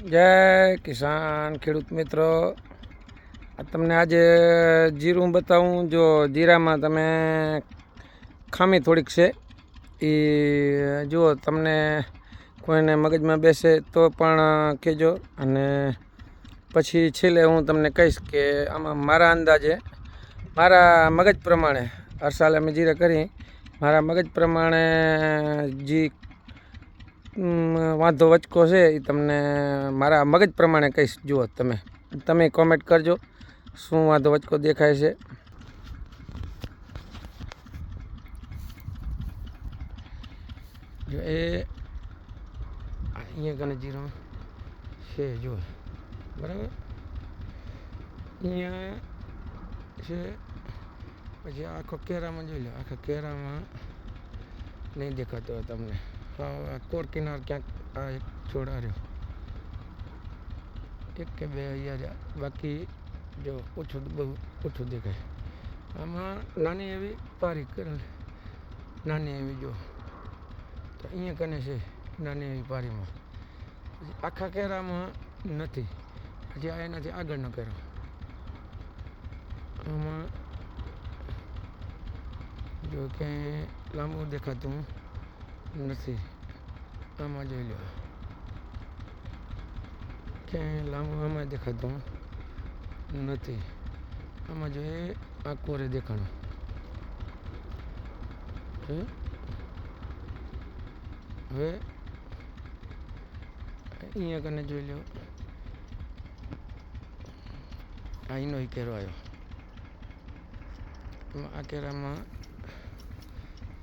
જય કિસાન ખેડૂત મિત્રો. તમને આજે જીરું બતાવું. જો જીરામાં તમે ખામી થોડીક છે એ જુઓ તમને કોઈને મગજમાં બેસે તો પણ કહેજો. અને પછી છેલ્લે હું તમને કહીશ કે આમાં મારા અંદાજે, મારા મગજ પ્રમાણે, હર સાલ અમે જીરા કરી. મારા મગજ પ્રમાણે જે વાંધો વચકો છે એ તમને મારા મગજ પ્રમાણે કહીશ. જુઓ તમે તમે કોમેન્ટ કરજો શું વાંધો વચકો દેખાય છે. એ અહીંયા કને જીરો છે, જુઓ. બરાબર? અહીંયા છે, પછી આખો કેરામાં જોઈ લો, આખા કેરામાં નહીં દેખાતો તમને. કોર કિનાર ક્યાંક આ એક છોડ રહ્યો એક કે બે અહીંયા બાકી જો ઓછું બહુ ઓછું દેખાય. આમાં નાની એવી પારી કરેલ, નાની એવી જો. તો અહીંયા કને છે નાની એવી પારીમાં. પછી આખા કેરામાં નથી. હજી આ એનાથી આગળનો કેરો આમાં જો ક્યાંય લાંબુ દેખાતું. નથી. આમાં જોઈ લો. ક્યાંય લાંબુ આમાં દેખાતું નથી. આમાં જોઈએ આ કોરે દેખાણું. હવે અહીંયા કને જોઈ લો. અહીંનો કેરો આવ્યો આ કેરામાં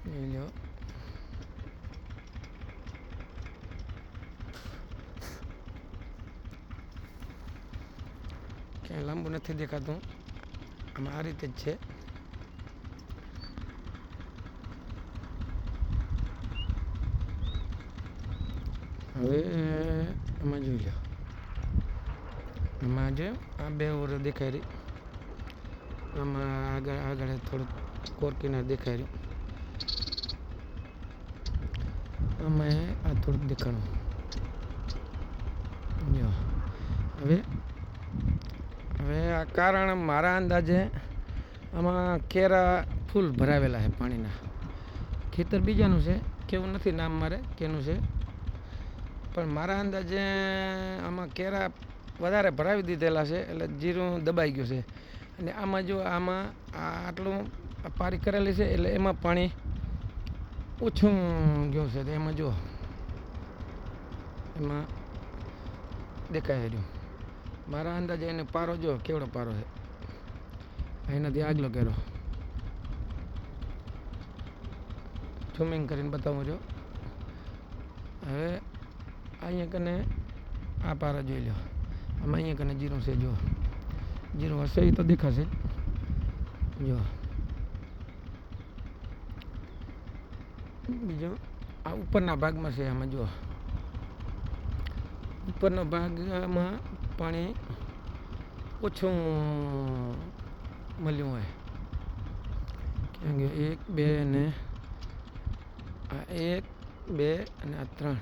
જોઈ લો. ક્યાંય લાંબુ નથી દેખાતું. આમાં આ રીતે જ છે. હવે એમાં જોઈ લો. એમાં જે આ બે ઓર દેખાઈ રહી. આમાં આગળ આગળ થોડુંક કોર કિનાર દેખાય રહ્યું. આમાં આ થોડુંક દેખાણું. જો. હવે હવે આ કારણ મારા અંદાજે આમાં કેરા ફૂલ ભરાવેલા છે પાણીના. ખેતર બીજાનું છે, કેવું નથી નામ મારે, કેનું છે. પણ મારા અંદાજે આમાં કેરા વધારે ભરાવી દીધેલા છે, એટલે જીરું દબાઈ ગયું છે. અને આમાં જો આમાં આટલું પારી કરેલી છે, એટલે એમાં પાણી ઓછું ગયું છે એમાં જો એમાં દેખાઈ રહ્યું. મારા અંદાજે એને પારો જો, કેવડો પારો છે? એનાથી આગલો કેરો. ઝૂમિંગ કરીને બતાવું જો હવે અહીંયા કને આ પારો જોઈ લો. આમાં અહીંયા કને જીરું છે જો જીરું હશે એ તો દેખાશે. જો. બીજો આ ઉપરના ભાગમાં છે આમાં જો ઉપરના ભાગમાં પાણી ઓછું મળ્યું હોય. કેમ કે એક, બે ને આ એક, બે અને આ ત્રણ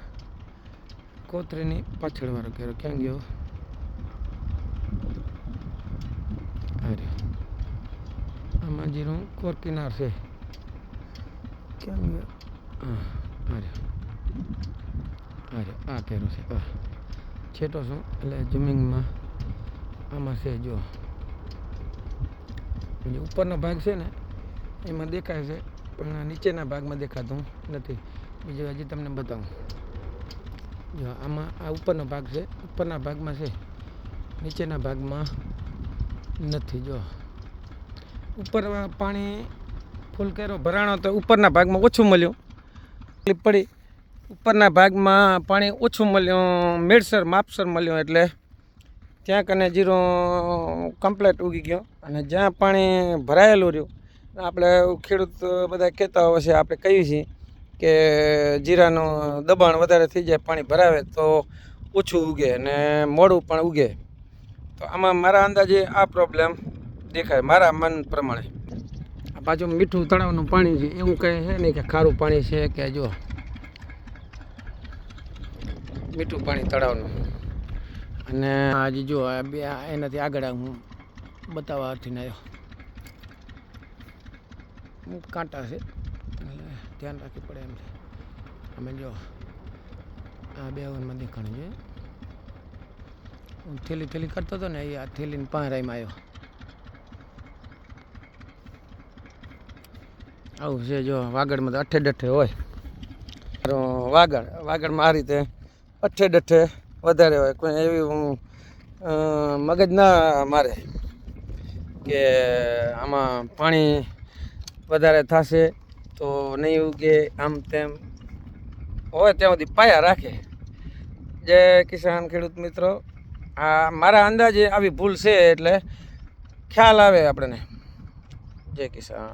કોતરીની પાછળ વાળો કર્યો ક્યાં ગયો? અરે આમાં જીરું કોર કિનાર છે. ક્યાં ગયો? હા અરે અરે આ કર્યો છે. આ. છેટો છું, એટલે જમીનમાં આમાં છે જો. જે ઉપરનો ભાગ છે ને, એમાં દેખાય છે, પણ નીચેના ભાગમાં દેખાતું નથી. બીજું હજી તમને બતાવું. જો આમાં આ ઉપરનો ભાગ છે, ઉપરના ભાગમાં છે, નીચેના ભાગમાં નથી, જો. ઉપર પાણી ફૂલ કર્યો, ભરાણો તો ઉપરના ભાગમાં ઓછું મળ્યું. તકલીફ પડી ઉપરના ભાગમાં પાણી ઓછું મળ્યું, મેળસર, માપસર મળ્યું એટલે ત્યાં કને જીરો કમ્પ્લેટ ઉગી ગયો. અને જ્યાં પાણી ભરાયેલું રહ્યું, આપણે ખેડૂત બધા કહેતા હોય છે, આપણે કહીએ છીએ કે જીરાનું દબાણ વધારે થઈ જાય, પાણી ભરાવે તો ઓછું ઉગે અને મોડું પણ ઉગે. તો આમાં મારા અંદાજે આ પ્રોબ્લેમ દેખાય, મારા મન પ્રમાણે. બાજુ મીઠું તળાવનું પાણી છે, એવું કંઈ છે નહીં કે ખારું પાણી છે કે જો મીઠું પાણી તળાવનું. અને આજે જો આ બે એનાથી આગળ હું બતાવવા અર્થીને આવ્યો કાંટા છે ધ્યાન રાખવી પડે એમ છે. અમે જો આ બે વનમાં દેખાણ છે. હું થેલી થેલી કરતો હતો ને એ આ થેલીને પાંહરાઈમાં આવ્યો આવું છે જો વાગડમાં તો અઠે ડઠે હોય. વાગડ, વાગડમાં આ રીતે અઠે ડઠે વધારે હોય. કોઈ એવી, હું મગજ ના મારે કે આમાં પાણી વધારે થશે તો નહીં ઉગે આમ તેમ. હોય ત્યાં સુધી પાયા રાખે. જય કિસાન ખેડૂત મિત્રો, આ મારા અંદાજે આવી ભૂલ છે એટલે ખ્યાલ આવે આપણને. જય કિસાન.